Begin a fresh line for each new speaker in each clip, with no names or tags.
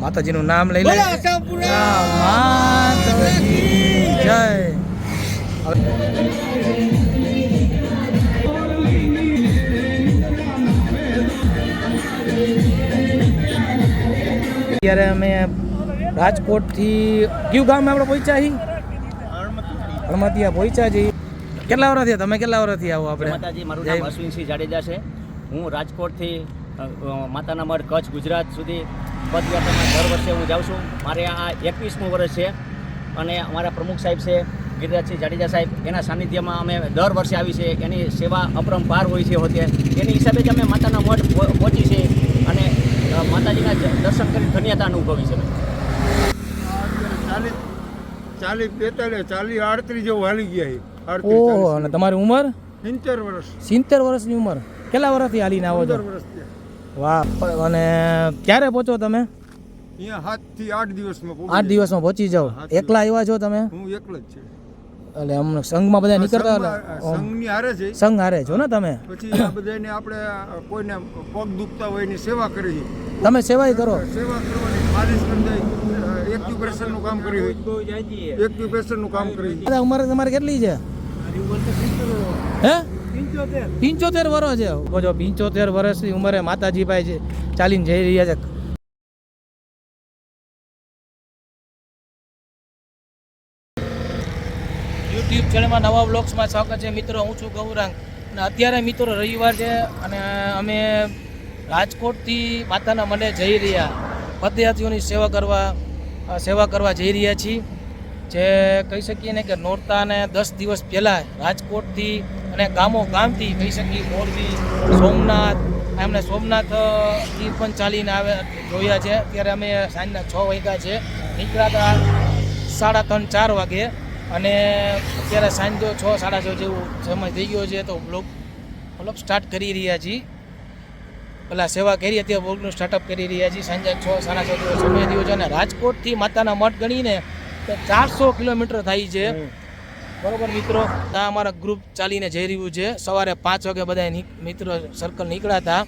માતાજીનું નામ લઈ લે. જય. અત્યારે અમે રાજકોટથી કયું ગામ આપણે પહોંચ્યા છીએ? હળમતિયા પહોંચ્યા છીએ. કેટલા વર્ષ થયા તમે કેટલા વર્ષથી આવો આપણે?
માતાજી મારું નામ અશ્વિનસિંહ જાડેજા છે. હું રાજકોટથી માતાના મઢ કચ્છ ગુજરાત સુધી પદયાત્રામાં દર વર્ષે હું જાઉં છું. મારે આ એકવીસમું વર્ષ છે અને અમારા પ્રમુખ સાહેબ છે ગિરિરાજસિંહ જાડેજા સાહેબ એના સાનિધ્યમાં અમે દર વર્ષે આવી છે. એની સેવા અપરંપાર હોય છે હોતે. એની હિસાબે જ અમે માતાના મઢ પહોંચી છે અને માતાજીના જ દર્શન કરી ધન્યતા અનુભવી છે.
ચાલીસ ચાલીસ બેતાલીસ ચાલીસ આડત્રીસ જેવું હાલી ગયા
ઓહો અને તમારી ઉંમર?
સિત્તેર વર્ષ.
સિત્તેર વર્ષની ઉંમર. કેટલા વર્ષથી હાલીને આવો છો?
પંદર વર્ષ થયા.
વાહ અને ક્યારે પહોંચો તમે?
અહીંયા સાતથી આઠ દિવસમાં
આઠ દિવસમાં પહોંચી જાઓ. એકલા આવ્યા છો તમે?
હું એકલો જ છે.
એટલે અમને સંઘમાં બધા નીકળતા હતા?
સંઘની હારે છે
સંઘ હારે છો ને તમે?
પછી આ બધાને આપણે કોઈને પગ દુખતા હોય એની સેવા કરી
તમે સેવાય કરો?
સેવા કરવાની માલિશ કરી દઈ એક્યુપ્રેશરનું કામ કર્યું એક્યુપ્રેશરનું કામ કર્યું
દાદા અમારે તમારે કેટલી છે? હે? પિંચોતેર. વર્ષ છે. જો પિંચોતેર વર્ષની ઉંમરે માતાજી ભાઈ છે ચાલીને જઈ રહ્યા છે. યુટ્યુબ ચેનલમાં નવા બ્લોગ્સમાં સ્વાગત છે. મિત્રો, હું છું ગૌરાંગ. અને અત્યારે મિત્રો રવિવાર છે અને અમે રાજકોટથી માતાના મને જઈ રહ્યા. પદયાત્રીઓની સેવા કરવા સેવા કરવા જઈ રહ્યા છીએ. જે કહી શકીએ ને કે નોરતાને દસ દિવસ પહેલાં રાજકોટથી અને ગામો ગામથી કહી શકીએ મોરબી, સોમનાથ, એમને સોમનાથ સોમનાથથી પણ ચાલીને આવે જોયા છે. ત્યારે અમે સાંજના છ વાગ્યા છે. નીકળ્યા હતા સાડા ત્રણ, ચાર વાગે અને અત્યારે સાંજનો છ, સાડા છ જેવું સમય થઈ ગયો છે તો બ્લોગ મતલબ સ્ટાર્ટ કરી રહ્યા છીએ. પેલા સેવા કરી હતી બ્લોગનું સ્ટાર્ટઅપ કરી રહ્યા છીએ. સાંજે છ, સાડા છ સમય થયો છે અને રાજકોટથી માતાના મઠ ગણીને ચારસો કિલોમીટર થાય છે. બરોબર મિત્રો? આ અમારા ગ્રુપ ચાલીને જઈ રહ્યું છે. સવારે પાંચ વાગે બધા મિત્રો સર્કલ નીકળ્યા હતા.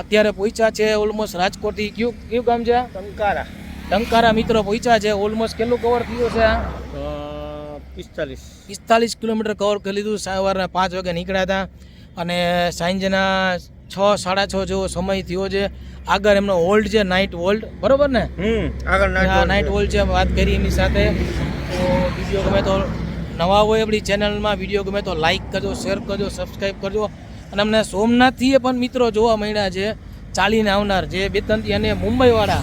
અત્યારે પહોંચ્યા છે ઓલમોસ્ટ રાજકોટથી કયું કયું ગામ છે?
ટંકારા.
ટંકારા મિત્રો પહોંચ્યા છે. ઓલમોસ્ટ કેટલું કવર થયું છે
પિસ્તાલીસ.
પિસ્તાલીસ કિલોમીટર કવર કરી લીધું. સવારના પાંચ વાગે નીકળ્યા હતા. અને સાંજના છ સાડા છ જેવો સમય થયો છે. આગળ એમનો હોલ્ડ છે નાઇટ હોલ્ડ બરોબર ને?
આગળ
નાઇટ હોલ્ડ છે. વાત કરી એમની સાથે. તો બીજો ગમે તો નવા હોય આપણી ચેનલમાં વીડિયો ગમે તો લાઇક કરજો શેર કરજો સબસ્ક્રાઈબ કરજો. અને અમને સોમનાથથી પણ મિત્રો જોવા મળ્યા છે, ચાલીને આવનાર જે બેતનથી અને મુંબઈવાળા.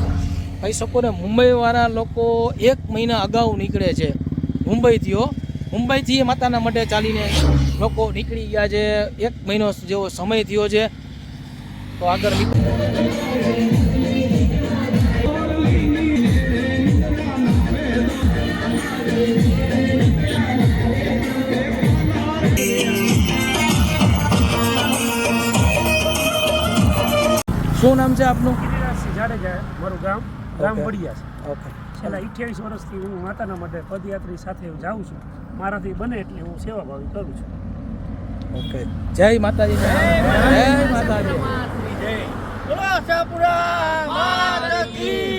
કહી શકો ને, મુંબઈવાળા લોકો એક મહિના અગાઉ નીકળે છે. મુંબઈથી હો. મુંબઈથી માતાના મઢે ચાલીને લોકો નીકળી ગયા છે. એક મહિનો જેવો સમય થયો છે. તો આગળ નીકળ. શું નામ છે આપનું?
ગિરિરાજસિંહ જાડેજા મારું ગામ ગામ વડિયા છે.
ઓકે
છેલ્લા અઠ્યાવીસ વર્ષથી હું માતાના માટે પદયાત્રી સાથે જાઉં છું. મારાથી બને એટલી હું સેવાભાવી કરું છું.
ઓકે જય માતાજી. જય માતાજી.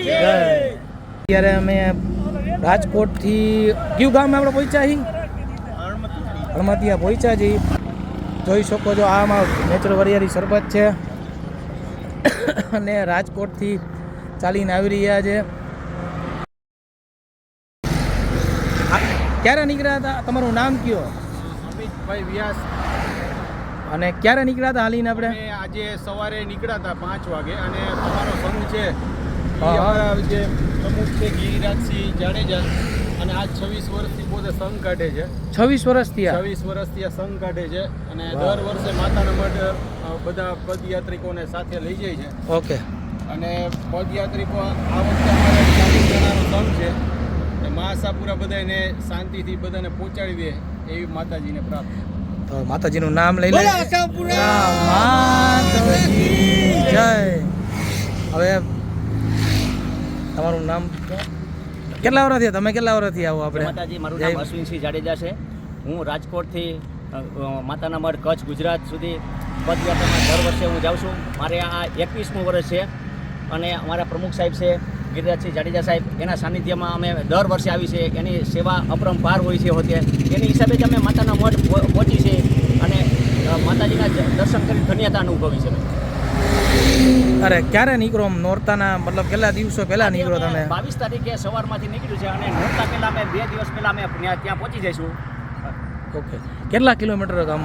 જય. અત્યારે અમે રાજકોટથી કયું ગામ આપણે પહોંચ્યા છીએ? હળમતિયા પહોંચ્યા છીએ. જોઈ શકો છો આમાં નેચરલ વરિયાળી શરબત છે. અને રાજકોટથી ચાલીને આવી રહ્યા છે. ક્યારે નીકળ્યા હતા? તમારું નામ કયો?
અમિતભાઈ વ્યાસ.
અને ક્યારે નીકળ્યા હતા હાલીને આપણે?
આજે સવારે નીકળ્યા હતા પાંચ વાગે અને તમારો સંઘ છે. અમારા જે પ્રમુખ છે ગિરિરાજસિંહ જાડેજા. અને આજ છવ્વીસ વર્ષથી પોતે સંઘ કાઢે છે.
છવ્વીસ વર્ષથી આ
છવ્વીસ વર્ષથી આ સંઘ કાઢે છે અને દર વર્ષે માતાના મઢ બધા પદયાત્રિકોને સાથે લઈ જાય છે.
ઓકે.
અને પદયાત્રિકો આ વખતે અમારે ચાલીસ જણાનો સંઘ છે. એ મા બધાને શાંતિથી બધાને પહોંચાડી દે એવી માતાજીને પ્રાર્થના.
તો માતાજીનું નામ લઈ લે. માતાજી જય. હવે તમારું નામ? કેટલા વર્ષથી તમે કેટલા વર્ષથી આવો આપણે?
માતાજી મારું નામ અશ્વિનસિંહ જાડેજા છે. હું રાજકોટથી માતાના મઢ કચ્છ ગુજરાત સુધી પદયાત્રામાં દર વર્ષે હું જાઉં છું. મારે આ એકવીસમું વર્ષ છે અને અમારા પ્રમુખ સાહેબ છે ગિરિરાજસિંહ જાડેજા સાહેબ એના સાનિધ્યમાં અમે દર વર્ષે આવી છે. એની સેવા અપરંપાર હોય છે હોતે. એની હિસાબે જ અમે માતાના મઠ પહો- પહોંચી છે અને માતાજીના દર્શન કરી ધન્યતા અનુભવી છે.
અરે ક્યારે નીકળો નોરતાના મતલબ કેટલા દિવસો પહેલા નીકળો તમે?
બાવીસ તારીખે સવારમાંથી નીકળ્યું છે અને નોરતા પહેલા અમે બે દિવસ પહેલા અમે ત્યાં પહોંચી જઈશું.
ઓકે કેટલા કિલોમીટર આમ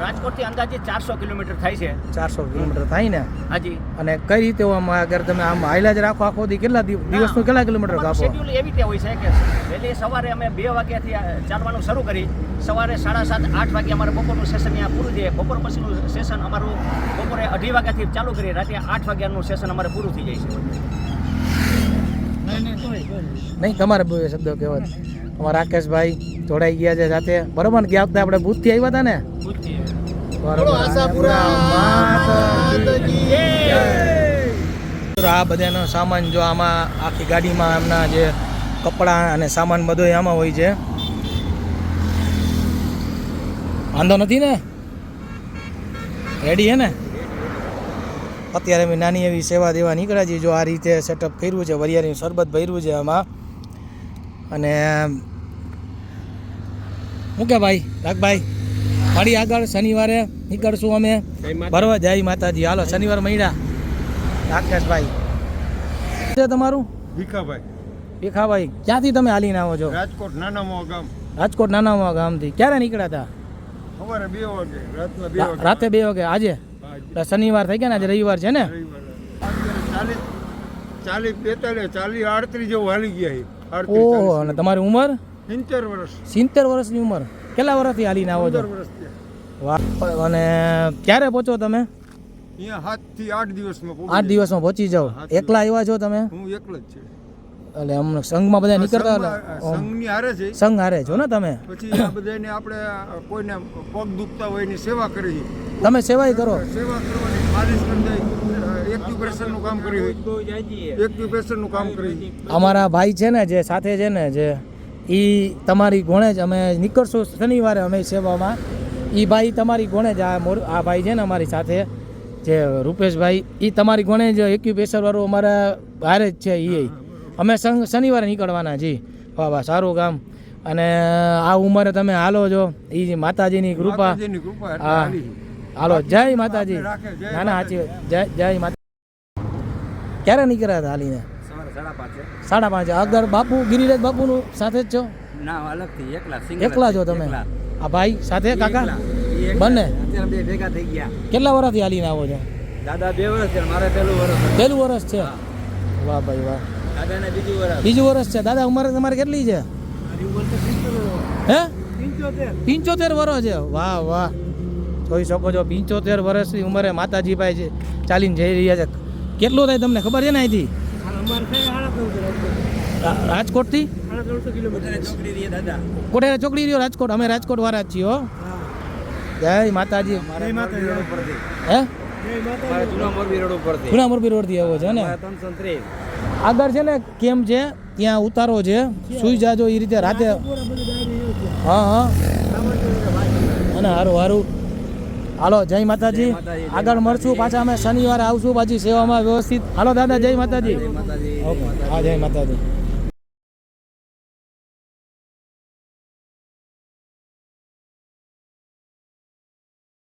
રાજકોટથી અંદાજે ચારસો કિલોમીટર થાય છે.
ચારસો કિલોમીટર થાય ને?
હાજી.
અને કઈ રીતે આમ અગર તમે આમ હાઈલા જ રાખો આખો દી કેટલા દિવ- દિવસનું કેટલા કિલોમીટર કાપો?
શેડ્યુલ એવી રીતે હોય છે કે વહેલી સવારે અમે બે વાગ્યાથી ચાલવાનું શરૂ કરી સવારે સાડા સાત આઠ વાગે અમારે બપોરનું સેશન ત્યાં પૂરું છે બપોર પછીનું સેશન અમારું બપોરે અઢી વાગ્યાથી ચાલુ કરી રાતે આઠ વાગ્યાનું સેશન અમારે પૂરું થઈ જાય છે.
નહીં તમારે શબ્દો કહેવા છે. અમારા રાકેશભાઈ જોડાઈ ગયા છે સાથે. બરોબર ને? ગયા વખતે આપણે ભૂતથી આવ્યા હતા ને? આ બધાનો સામાન જો આમાં આખી ગાડીમાં એમના જે કપડાં અને સામાન બધો આમાં હોય છે. વાંધો નથી ને? રેડી હે ને? અત્યારે મેં નાની એવી સેવા દેવા નીકળ્યા છીએ. જો આ રીતે સેટઅપ કર્યું છે વરિયાળીનું શરબત ભર્યું છે આમાં. અને શું કે ભાઈ? રાખભાઈ ફરી આગળ શનિવારે નીકળશું અમે. ભરવા જય માતાજી. હાલો શનિવાર મળ્યા રાકેશભાઈ. છે તમારું?
ભીખાભાઈ.
ભીખાભાઈ ક્યાંથી તમે હાલીને આવો છો?
રાજકોટ નાનામાં ગામ.
રાજકોટ નાનામાં ગામથી. ક્યારે નીકળ્યા હતા
સવારે બે વાગે
રાતે બે વાગે. આજે? શનિવાર થઈ ગયા ને આજે રવિવાર છે ને?
ચાલીસ ચાલીસ બેતાલીસ ચાલીસ આડત્રીસ જેવું હાલી ગયા
ઓહો અને તમારી ઉંમર?
સિત્તેર વર્ષ.
સિત્તેર વર્ષની ઉંમર. કેટલા વર્ષથી હાલીને આવો છો?
વર્ષ
વાહ. અને ક્યારે પહોંચો તમે?
અહીંયા થી આઠ દિવસમાં
આઠ દિવસમાં પહોંચી જાઓ. એકલા આવ્યા છો તમે?
હું એકલો જ છું.
એટલે અમને સંઘમાં બધા નીકળતા
સંઘની હારે છે.
સંઘ હારે છો ને તમે?
પછી આ બધાને આપણે કોઈને પગ દુખતા હોય એની સેવા કરી.
તમે સેવાય કરો?
સેવા કરવાની માલિશ કરી દઈ એક્યુપ્રેશરનું કામ કરી એક્યુપ્રેશરનું કામ કરી
અમારા ભાઈ છે ને જે સાથે છે ને જે એ તમારી ગોણે જ અમે નીકળશું શનિવારે અમે સેવામાં. એ ભાઈ તમારી ગોણે જ આ મોર આ ભાઈ છે ને અમારી સાથે જે રૂપેશભાઈ એ તમારી ગોણે જ એક્યુપેશર વાળું અમારા બહાર જ છે એ અમે શનિવારે નીકળવાના જી. વાહ વાહ સારું કામ અને આ ઉંમરે તમે હાલો છો એ માતાજીની કૃપા. હા.
હાલો.
જય માતાજી. ના ના સાચી જય જય માતા ક્યારે નીકળ્યા હતા હાલીને?
સાડા પાંચે.
સાડા પાંચ આગળ બાપુ ગિરિરાજ બાપુનું સાથે જ છો?
ના અલગથી એકલા
એકલા છો તમે? આ ભાઈ સાથે કાકા. બંને?
અત્યારે બે ભેગા થઈ ગયા.
કેટલા વર્ષથી હાલીને આવો છો?
દાદા બે વર્ષ છે મારે પહેલું વર્ષ
પહેલું વર્ષ છે? વાહ ભાઈ વાહ.
દાદાને બીજું વર્ષ
બીજું વર્ષ છે? દાદા ઉંમર તમારે કેટલી છે? હે? પિંચોતેર. વર્ષ છે? વાહ વાહ. જોઈ શકો છો પિંચોતેર વર્ષની ઉંમરે માતાજી ભાઈ છે ચાલીને જઈ રહ્યા છે. કેટલું થાય તમને ખબર છે ને અહીંથી? રાજકોટથી?
છોકરી રહી
ચોકડી રહ્યો રાજકોટ? અમે રાજકોટ વાળા જ છીએ હો. જય માતાજી. હે?
જૂના મોરબી રોડ
આવો છે ને? આગળ છે ને કેમ છે? ત્યાં ઉતારો છે. સુઈ જાજો એ રીતે રાતે. હા હા. અને હારું હારું. હાલો જય માતાજી. આગળ મળશું. પાછા અમે શનિવારે આવશું પાછી સેવામાં વ્યવસ્થિત. હાલો દાદા જય માતાજી.
માતાજી.
હા જય માતાજી.